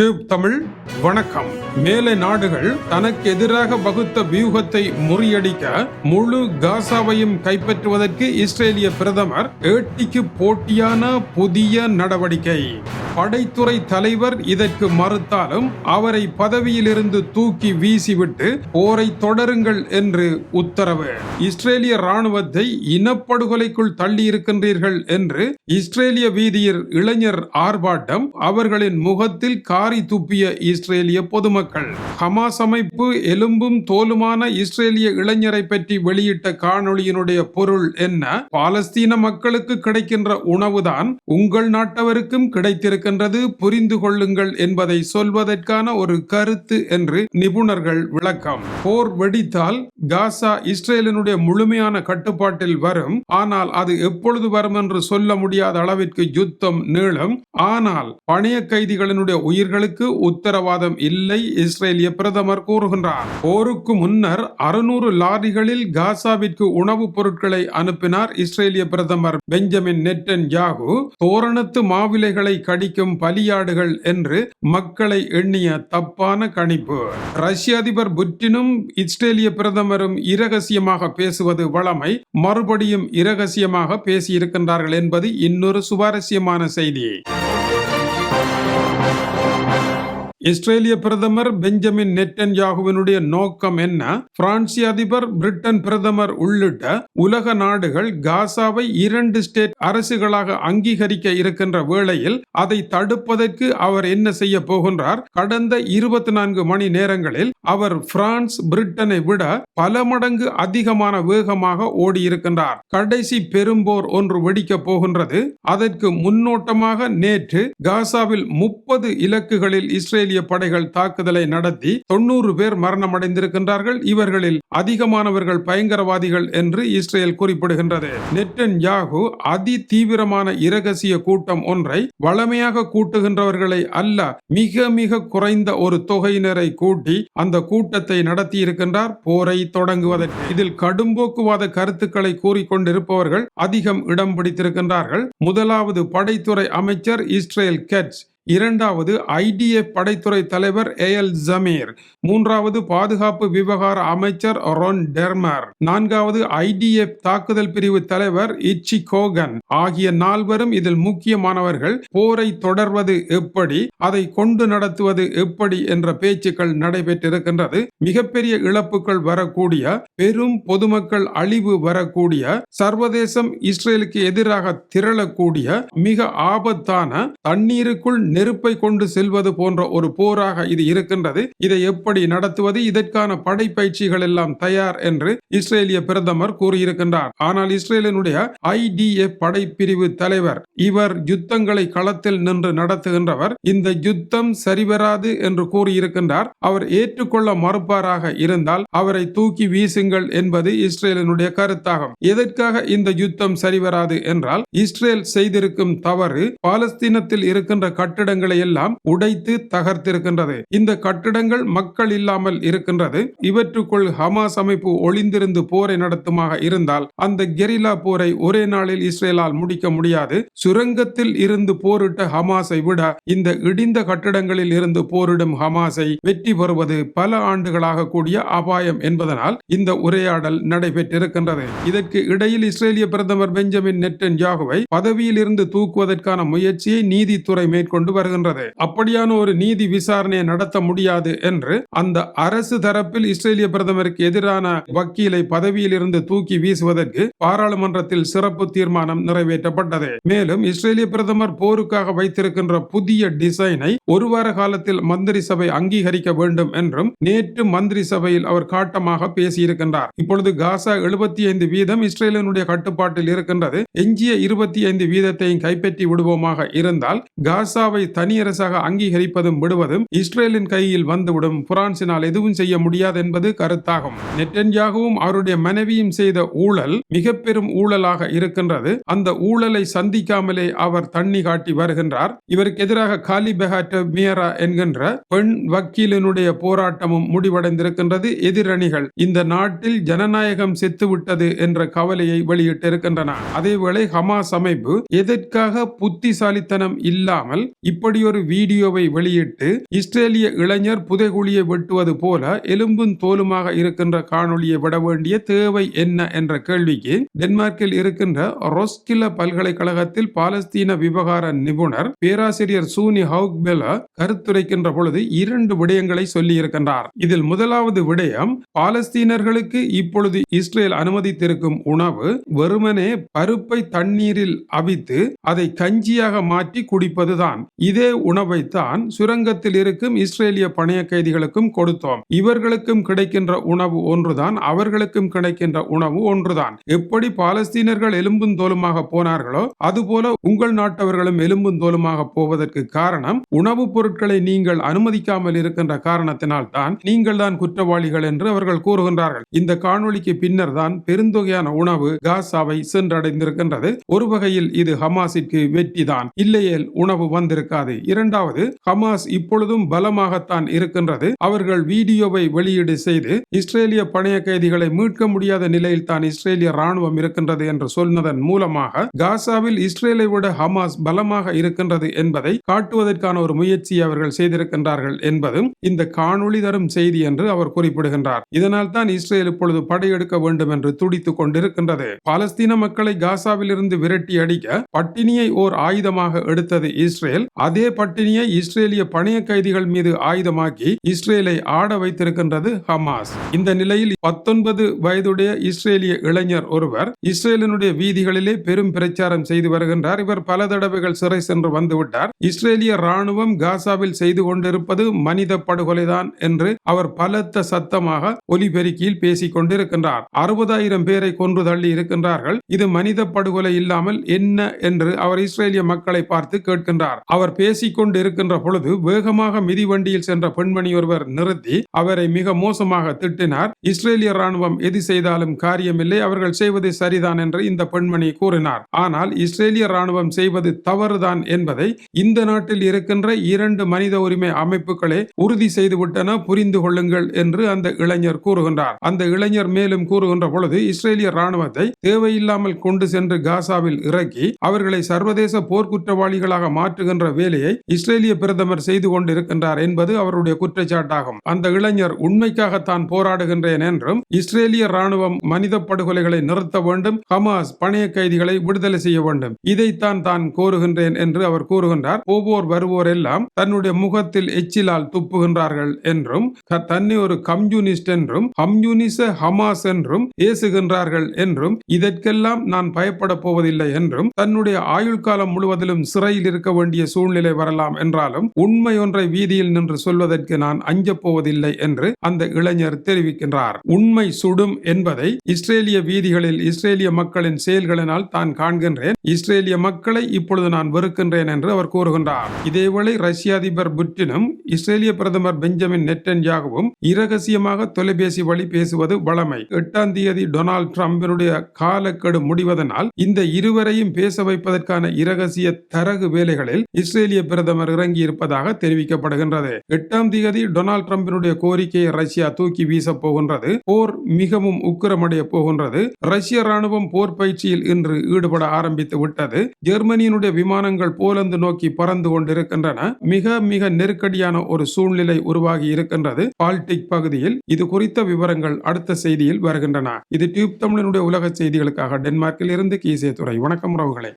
Tube Tamil வணக்கம். மேலை நாடுகள் தனக்கு எதிராக வகுத்த வியூகத்தை முறியடிக்க முழு காசாவையும் கைப்பற்றுவதற்கு இஸ்ரேலிய பிரதமர் ஏட்டிக்கு போட்டியான புதிய நடவடிக்கை. படைத்துறை தலைவர் இதற்கு மறுத்தாலும் அவரை பதவியிலிருந்து தூக்கி வீசிவிட்டு போரை தொடருங்கள் என்று உத்தரவு. இஸ்ரேலிய ராணுவத்தை இனப்படுகொலைக்குள் தள்ளி இருக்கின்றீர்கள் என்று இஸ்ரேலிய வீதியில் இளைஞர் ஆர்ப்பாட்டம் அவர்களின் முகத்தில் காரி துப்பிய இஸ்ரேலிய பொதுமக்கள். ஹமாஸ் அமைப்பு எலும்பும் தோலுமான இஸ்ரேலிய இளைஞரை பற்றி வெளியிட்ட காணொளியினுடைய பொருள் என்ன? பாலஸ்தீன மக்களுக்கு கிடைக்கின்ற உணவுதான் உங்கள் நாட்டவருக்கும் இருக்கின்றது புரிந்து கொள்ளுங்கள் என்பதை சொல்வதற்கான ஒரு கருத்து என்று நிபுணர்கள் விளக்கம். போர் வெடித்தால் காசா இஸ்ரேலினுடைய முழுமையான கட்டுப்பாட்டில் வரும். ஆனால் அது எப்பொழுது வரும் என்று சொல்ல முடியாத அளவிற்கு யுத்தம் நீளும். ஆனால் பணைய கைதிகளினுடைய உயிர்களுக்கு உத்தரவாதம் இல்லை இஸ்ரேலிய பிரதமர் கூறுகின்றார். போருக்கு முன்னர் அறுநூறு லாரிகளில் காசாவிற்கு உணவுப் பொருட்களை அனுப்பினார் இஸ்ரேலிய பிரதமர் பெஞ்சமின் நெட்டன் யாகு தோரணத்து மாவிலைகளை கடிக்கும் பலியாடுகள் என்று மக்களை எண்ணிய தப்பான கணிப்பு. ரஷ்ய அதிபர் புட்டினும் இஸ்ரேலிய பிரதமர் பிரதமரும் இரகசியமாக பேசுவது வழமை மறுபடியும் இரகசியமாக பேசியிருக்கின்றார்கள் என்பது இன்னொரு சுவாரஸ்யமான செய்தி. இஸ்ரேலிய பிரதமர் பெஞ்சமின் நெட்டன்யாகுவினுடைய நோக்கம் என்ன? பிரான்சிய அதிபர் பிரிட்டன் பிரதமர் உள்ளிட்ட உலக நாடுகள் காசாவை இரண்டு ஸ்டேட் அரசுகளாக அங்கீகரிக்க இருக்கின்ற வேளையில் அதை தடுப்பதற்கு அவர் என்ன செய்ய போகின்றார்? கடந்த இருபத்தி நான்கு மணி நேரங்களில் அவர் பிரான்ஸ் பிரிட்டனை விட பல மடங்கு அதிகமான வேகமாக ஓடியிருக்கின்றார். கடைசி பெரும்போர் ஒன்று வெடிக்க போகின்றது. அதற்கு முன்னோட்டமாக நேற்று காசாவில் முப்பது இலக்குகளில் இஸ்ரேல் ஆஸ்திரேலிய படைகள் தாக்குதலை நடத்தி தொன்னூறு பேர் மரணமடைந்திருக்கின்றார்கள். இவர்களில் அதிகமானவர்கள் பயங்கரவாதிகள் என்று இஸ்ரேல் குறிப்பிடுகின்றது. நெட்டன் யாகு அதி தீவிரமான இரகசிய கூட்டம் ஒன்றை வளமையாக கூட்டுகின்றவர்களை அல்ல மிக மிக குறைந்த ஒரு தொகையினரை கூட்டி அந்த கூட்டத்தை நடத்தி இருக்கின்றார் போரை தொடங்குவதற்கு இதில் கடும்போக்குவாத கருத்துக்களை கூறிக்கொண்டிருப்பவர்கள் அதிகம் இடம் பிடித்திருக்கின்றார்கள். முதலாவது படைத்துறை அமைச்சர் இஸ்ரேல் கெட்ஸ் இரண்டாவது ஐடிஏ படைத்துறை தலைவர் ஏஎல் ஜமீர். மூன்றாவது பாதுகாப்பு விவகார அமைச்சர் ரொன் டெர்மர். நான்காவது ஐடிஏ தாக்குதல் பிரிவு தலைவர் இச்சி கோகன். ஆகிய நால்வரும் இதில் முக்கியமானவர்கள். போரை தொடர்வது எப்படி அதை கொண்டு நடத்துவது எப்படி என்ற பேச்சுக்கள் நடைபெற்றிருக்கின்றது. மிகப்பெரிய இழப்புகள் வரக்கூடிய பெரும் பொதுமக்கள் அழிவு வரக்கூடிய சர்வதேசம் இஸ்ரேலுக்கு எதிராக திரளக்கூடிய மிக ஆபத்தான தண்ணீருக்குள் நெருப்பை கொண்டு செல்வது போன்ற ஒரு போராக இது இருக்கின்றது. இதை எப்படி நடத்துவது? இதற்கான படைப்பயிற்சிகள் எல்லாம் தயார் என்று இஸ்ரேலிய பிரதமர் கூறியிருக்கின்றார். ஆனால் இஸ்ரேலினுடைய ஐடிஎஃப் படைப்பிரிவு தலைவர் இவர் யுத்தங்களை களத்தில் நின்று நடத்துகின்றவர். இந்த யுத்தம் சரிவராது என்று கூறியிருக்கின்றார். அவர் ஏற்றுக்கொள்ள மறுப்பாராக இருந்தால் அவரை தூக்கி வீசுங்கள் என்பது இஸ்ரேலினுடைய கருத்தாகும். எதற்காக இந்த யுத்தம் சரிவராது என்றால் இஸ்ரேல் செய்திருக்கும் தவறு பாலஸ்தீனத்தில் இருக்கின்ற கட்டிடங்களை எல்லாம் உடைத்து தகர்த்திருக்கின்றது. இந்த கட்டிடங்கள் மக்கள் இல்லாமல் இருக்கின்றது. இவற்றுக்குள் ஹமாஸ் அமைப்பு ஒளிந்திருந்து போரை நடத்துமாக இருந்தால் அந்த கெரிலா போரை ஒரே நாளில் இஸ்ரேலால் முடிக்க முடியாது. சுரங்கத்தில் இருந்து போரிட்ட ஹமாஸை விட இந்த இடிந்த கட்டிடங்களில் இருந்து போரிடும் ஹமாஸை வெற்றி பெறுவது பல ஆண்டுகளாக கூடிய அபாயம் என்பதனால் இந்த உரையாடல் நடைபெற்றிருக்கின்றது. இதற்கு இடையில் இஸ்ரேலிய பிரதமர் பெஞ்சமின் நெட்டன் யாகுவை பதவியில் இருந்து தூக்குவதற்கான முயற்சியை நீதித்துறை மேற்கொண்டு வருகின்றது. அப்படியான ஒரு நீதி விசாரணையை நடத்த முடியாது என்று அந்த அரசு தரப்பில் இஸ்ரேலிய பிரதமருக்கு எதிரான வக்கீலை பதவியில் இருந்து தூக்கி வீசுவதற்கு பாராளுமன்றத்தில் சிறப்பு தீர்மானம் நிறைவேற்றப்பட்டது. மேலும் இஸ்ரேலிய பிரதமர் போருக்காக வைத்திருக்கின்ற புதிய டிசைனை ஒரு வார காலத்தில் மந்திரி சபை அங்கீகரிக்க வேண்டும் என்றும் நேற்று மந்திரி சபையில் அவர் காட்டமாக பேசியிருக்கின்றார். இப்பொழுது காசா எழுபத்தி ஐந்து வீதம் இஸ்ரேலினுடைய கட்டுப்பாட்டில் இருக்கின்றது. எஞ்சிய இருபத்தி ஐந்து வீதத்தையும் கைப்பற்றி விடுவோமாக இருந்தால் காசாவை தனியரசாக அங்கீகரிப்பதும் விடுவதும் இஸ்ரேலின் கையில் வந்துவிடும். பிரான்சினால் எதுவும் செய்ய முடியாது என்பது கருத்தாகும். நெட்டன்யாகவும் அவருடைய மனைவியும் செய்த ஊழல் மிக பெரும் ஊழலாக இருக்கின்றது. அந்த ஊழலை சந்திக்காமலே அவர் தண்ணி காட்டி வருகின்றார். இவருக்கு எதிராக காலி பெஹாட்ட மியரா என்கின்ற பெண் வக்கீலினுடைய போராட்டமும் முடிவடைந்திருக்கின்றது. எதிரணிகள் இந்த நாட்டில் ஜனநாயகம் செத்துவிட்டது என்ற கவலையை வெளியிட்டிருக்கின்றன. அதேவேளை ஹமாஸ் அமைப்பு எதற்காக புத்திசாலித்தனம் இல்லாமல் இப்படி ஒரு வீடியோவை வெளியிட்டு இஸ்ரேலிய இளைஞர் புதைகுழியை வெட்டுவது போல எலும்பும் தோலுமாக இருக்கின்ற காணொளியை விட வேண்டிய தேவை என்ன என்ற கேள்விக்கு டென்மார்க்கில் இருக்கின்ற ரொஸ்கில பல்கலைக்கழகத்தில் பாலஸ்தீன விவகார நிபுணர் பேராசிரியர் சூனி ஹவுக்பெல கருத்துரைக்கின்ற பொழுது இரண்டு விடயங்களை சொல்லி இருக்கின்றார் இதில் முதலாவது விடயம் பாலஸ்தீனர்களுக்கு இப்பொழுது இஸ்ரேல் அனுமதித்திருக்கும் உணவு வெறுமனே பருப்பை தண்ணீரில் அவித்து அதை கஞ்சியாக மாற்றி குடிப்பதுதான். இதே உணவைத்தான் சுரங்கத்தில் இருக்கும் இஸ்ரேலிய பணைய கைதிகளுக்கும் கொடுத்தோம். இவர்களுக்கும் கிடைக்கின்ற உணவு ஒன்றுதான் அவர்களுக்கும் கிடைக்கின்ற உணவு ஒன்றுதான். எப்படி பாலஸ்தீனர்கள் எலும்பும் தோலுமாக போனார்களோ அதுபோல உங்கள் நாட்டவர்களும் எலும்பும் தோலுமாக போவதற்கு காரணம் உணவுப் பொருட்களை நீங்கள் அனுமதிக்காமல் இருக்கின்ற காரணத்தினால் தான் நீங்கள் தான் குற்றவாளிகள் என்று அவர்கள் கூறுகின்றார்கள். இந்த காணொளிக்கு பின்னர் தான் பெருந்தொகையான உணவு காசாவை சென்றடைந்திருக்கின்றது. ஒரு வகையில் இது ஹமாஸிற்கு வெற்றிதான். இல்லையேல் உணவு இருக்காது. இரண்டாவது ஹமாஸ் இப்பொழுதும் பலமாகத்தான் இருக்கின்றது. அவர்கள் வீடியோவை வெளியீடு செய்து இஸ்ரேலிய பணைய கைதிகளை மீட்க முடியாத நிலையில் தான் இஸ்ரேலிய ராணுவம் இருக்கின்றது என்று சொன்னதன் மூலமாக காசாவில் இஸ்ரேலை விட ஹமாஸ் பலமாக இருக்கின்றது என்பதை காட்டுவதற்கான ஒரு முயற்சியை அவர்கள் செய்திருக்கின்றார்கள் என்பதும் இந்த காணொளி தரும் செய்தி என்று அவர் குறிப்பிடுகின்றார். இதனால் தான் இஸ்ரேல் இப்பொழுது படையெடுக்க வேண்டும் என்று துடித்துக் கொண்டிருக்கின்றது. பாலஸ்தீன மக்களை காசாவில் இருந்து விரட்டி அடிக்க பட்டினியை ஓர் ஆயுதமாக எடுத்தது இஸ்ரேல். அதே பட்டினியை இஸ்ரேலிய பணைய கைதிகள் மீது ஆயுதமாக்கி இஸ்ரேலை ஆட வைத்திருக்கின்றது ஹமாஸ். இந்த நிலையில் பத்தொன்பது வயதுடைய இஸ்ரேலிய இளைஞர் ஒருவர் இஸ்ரேலினுடைய வீதிகளிலே பெரும் பிரச்சாரம் செய்து வருகின்றார். இவர் பல தடவைகள் சிறை சென்று வந்துவிட்டார். இஸ்ரேலிய ராணுவம் காசாவில் செய்து கொண்டிருப்பது மனித படுகொலைதான் என்று அவர் பலத்த சத்தமாக ஒலிபெருக்கியில் பேசிக் கொண்டிருக்கின்றார். அறுபதாயிரம் பேரை கொன்று தள்ளி இருக்கின்றார்கள். இது மனித படுகொலை இல்லாமல் என்ன என்று அவர் இஸ்ரேலிய மக்களை பார்த்து கேட்கின்றார். அவர் பேசிக்கொண்டு இருக்கின்ற பொழுது வேகமாக மிதிவண்டியில் சென்ற பெண்மணி ஒருவர் நிறுத்தி அவரை மிக மோசமாக திட்டினார். இஸ்ரேலிய ராணுவம் எது செய்தாலும் காரியமில்லை அவர்கள் செய்வது சரிதான் என்று இந்த பெண்மணி கூறினார். ஆனால் இஸ்ரேலிய ராணுவம் செய்வது தவறுதான் என்பதை இந்த நாட்டில் இருக்கின்ற இரண்டு மனித உரிமை அமைப்புகளே உறுதி செய்துவிட்டன புரிந்து கொள்ளுங்கள் என்று அந்த இளைஞர் கூறுகின்றார். அந்த இளைஞர் மேலும் கூறுகின்ற பொழுது இஸ்ரேலிய ராணுவத்தை தேவையில்லாமல் கொண்டு சென்று காசாவில் இறக்கி அவர்களை சர்வதேச போர்க்குற்றவாளிகளாக மாற்றுகின்ற வேலையை இஸ்ரேலிய பிரதமர் செய்து கொண்டிருக்கின்றார் என்பது அவருடைய குற்றச்சாட்டாகும். அந்த இளைஞர் உண்மைக்காக தான் போராடுகின்றேன் என்றும் இஸ்ரேலிய ராணுவம் மனித படுகொலைகளை நிறுத்த வேண்டும் ஹமாஸ் பணைய கைதிகளை விடுதலை செய்ய வேண்டும். இதைத்தான் தான் கோருகின்றேன் என்று அவர் கூறுகின்றார். போவோர் வருவோர் எல்லாம் தன்னுடைய முகத்தில் எச்சிலால் துப்புகின்றார்கள் என்றும் தன்னை ஒரு கம்யூனிஸ்ட் என்றும் கம்யூனிச ஹமாஸ் என்றும் ஏசுகின்றார்கள் என்றும் இதற்கெல்லாம் நான் பயப்பட போவதில்லை என்றும் தன்னுடைய ஆயுள் காலம் முழுவதிலும் சிறையில் இருக்க வேண்டிய சூழ்நிலை வரலாம் என்றாலும் உண்மை ஒன்றை வீதியில் நின்று சொல்வதற்கு நான் அஞ்சப் போவதில்லை என்று அந்த இளைஞர் தெரிவிக்கின்றார். உண்மை சுடும் என்பதை இஸ்ரேலிய வீதிகளில் இஸ்ரேலிய மக்களின் செயல்களினால் தான் காண்கின்றேன். இஸ்ரேலிய மக்களை இப்பொழுது நான் வெறுக்கின்றேன் என்று அவர் கூறுகின்றார். இதேவேளை ரஷ்ய அதிபர் புட்டினும் இஸ்ரேலிய பிரதமர் பெஞ்சமின் நெட்டன்யாகவும் இரகசியமாக தொலைபேசி வழி பேசுவது வளமை. எட்டாம் தேதி டொனால்டு டிரம்பினுடைய காலக்கெடு முடிவதனால் இந்த இருவரையும் பேச வைப்பதற்கான இரகசிய தரகு வேலைகளில் இஸ்ரேலிய பிரதமர் இறங்கி இருப்பதாக தெரிவிக்கப்படுகின்றது. எட்டாம் தேதி டொனால்ட் டிரம்பினுடைய கோரிக்கையை ரஷ்யா தூக்கி வீச போகின்றது. போர் மிகவும் உக்கிரமடைய போகின்றது. ரஷ்ய ராணுவம் போர் பயிற்சியில் இன்று ஈடுபட ஆரம்பித்து விட்டது. ஜெர்மனியினுடைய விமானங்கள் போலந்து நோக்கி பறந்து கொண்டிருக்கின்றன. மிக மிக நெருக்கடியான ஒரு சூழ்நிலை உருவாகி இருக்கின்றது. பால்டிக் பகுதியில் இது குறித்த விவரங்கள் அடுத்த செய்தியில் வருகின்றன. இது டியூப் தமிழனுடைய உலக செய்திகளுக்காக டென்மார்க்கில் இருந்து கீசே துறை வணக்கம் உறவுகளே.